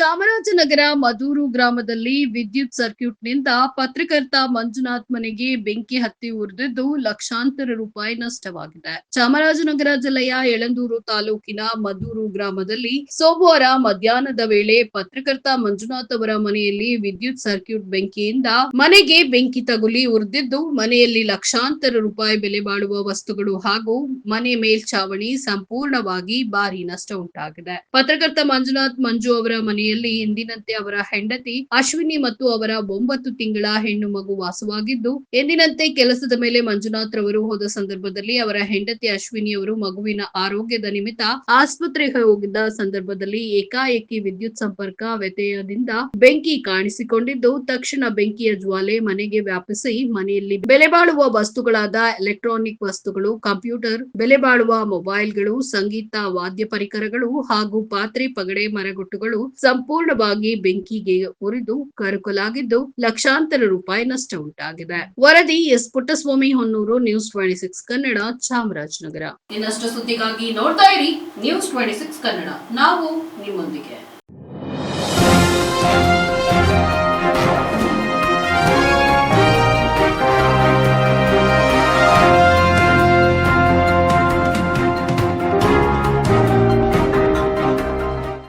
ಚಾಮರಾಜನಗರ ಮದೂರು ಗ್ರಾಮದಲ್ಲಿ ವಿದ್ಯುತ್ ಸರ್ಕ್ಯೂಟ್ನಿಂದ ಪತ್ರಕರ್ತ ಮಂಜುನಾಥ್ ಮನೆಗೆ ಬೆಂಕಿ ಹತ್ತಿ ಉರಿದಿದ್ದು ಲಕ್ಷಾಂತರ ರೂಪಾಯಿ ನಷ್ಟವಾಗಿದೆ. ಚಾಮರಾಜನಗರ ಜಿಲ್ಲೆಯ ಯಳಂದೂರು ತಾಲೂಕಿನ ಮದೂರು ಗ್ರಾಮದಲ್ಲಿ ಸೋಮವಾರ ಮಧ್ಯಾಹ್ನದ ವೇಳೆ ಪತ್ರಕರ್ತ ಮಂಜುನಾಥ್ ಅವರ ಮನೆಯಲ್ಲಿ ವಿದ್ಯುತ್ ಸರ್ಕ್ಯೂಟ್ ಬೆಂಕಿಯಿಂದ ಮನೆಗೆ ಬೆಂಕಿ ತಗುಲಿ ಉರಿದಿದ್ದು, ಮನೆಯಲ್ಲಿ ಲಕ್ಷಾಂತರ ರೂಪಾಯಿ ಬೆಲೆ ಬಾಳುವ ವಸ್ತುಗಳು ಹಾಗೂ ಮನೆ ಮೇಲ್ಛಾವಣಿ ಸಂಪೂರ್ಣವಾಗಿ ಭಾರಿ ನಷ್ಟ ಉಂಟಾಗಿದೆ. ಪತ್ರಕರ್ತ ಮಂಜುನಾಥ್ ಮಂಜು ಅವರ ಮನೆಯಲ್ಲಿ ಎಂದಿನಂತೆ ಅವರ ಹೆಂಡತಿ ಅಶ್ವಿನಿ ಮತ್ತು ಅವರ ಒಂಬತ್ತು ತಿಂಗಳ ಹೆಣ್ಣು ಮಗು ವಾಸವಾಗಿದ್ದು, ಎಂದಿನಂತೆ ಕೆಲಸದ ಮೇಲೆ ಮಂಜುನಾಥ್ ರವರು ಹೋದ ಸಂದರ್ಭದಲ್ಲಿ ಅವರ ಹೆಂಡತಿ ಅಶ್ವಿನಿ ಅವರು ಮಗುವಿನ ಆರೋಗ್ಯದ ನಿಮಿತ್ತ ಆಸ್ಪತ್ರೆಗೆ ಹೋಗಿದ್ದ ಸಂದರ್ಭದಲ್ಲಿ ಏಕಾಏಕಿ ವಿದ್ಯುತ್ ಸಂಪರ್ಕ ವ್ಯತ್ಯಯದಿಂದ ಬೆಂಕಿ ಕಾಣಿಸಿಕೊಂಡಿದ್ದು, ತಕ್ಷಣ ಬೆಂಕಿಯ ಜ್ವಾಲೆ ಮನೆಗೆ ವ್ಯಾಪಿಸಿ ಮನೆಯಲ್ಲಿ ಬೆಲೆ ಬಾಳುವ ವಸ್ತುಗಳಾದ ಎಲೆಕ್ಟ್ರಾನಿಕ್ ವಸ್ತುಗಳು, ಕಂಪ್ಯೂಟರ್, ಬೆಲೆ ಬಾಳುವ ಮೊಬೈಲ್ಗಳು, ಸಂಗೀತ, ವಾದ್ಯ ಪರಿಕರಗಳು ಹಾಗೂ ಪಾತ್ರೆ ಪಗಡೆ ಮರಗುಟ್ಟುಗಳು ಸಂಪೂರ್ಣವಾಗಿ ಬೆಂಕಿಗೆ ಉರಿದು ಕರಕಲಾಗಿದ್ದು ಲಕ್ಷಾಂತರ ರೂಪಾಯಿ ನಷ್ಟ ಉಂಟಾಗಿದೆ. ವರದಿ S Puttaswamy, Honnur news twenty six Kannada, Chamarajanagar. ಇನ್ನಷ್ಟು ಸುದ್ದಿಗಾಗಿ ನೋಡ್ತಾ ಇರಿ ನ್ಯೂಸ್ ಟ್ವೆಂಟಿ ಸಿಕ್ಸ್ ಕನ್ನಡ. ನಾವು ನಿಮ್ಮೊಂದಿಗೆ.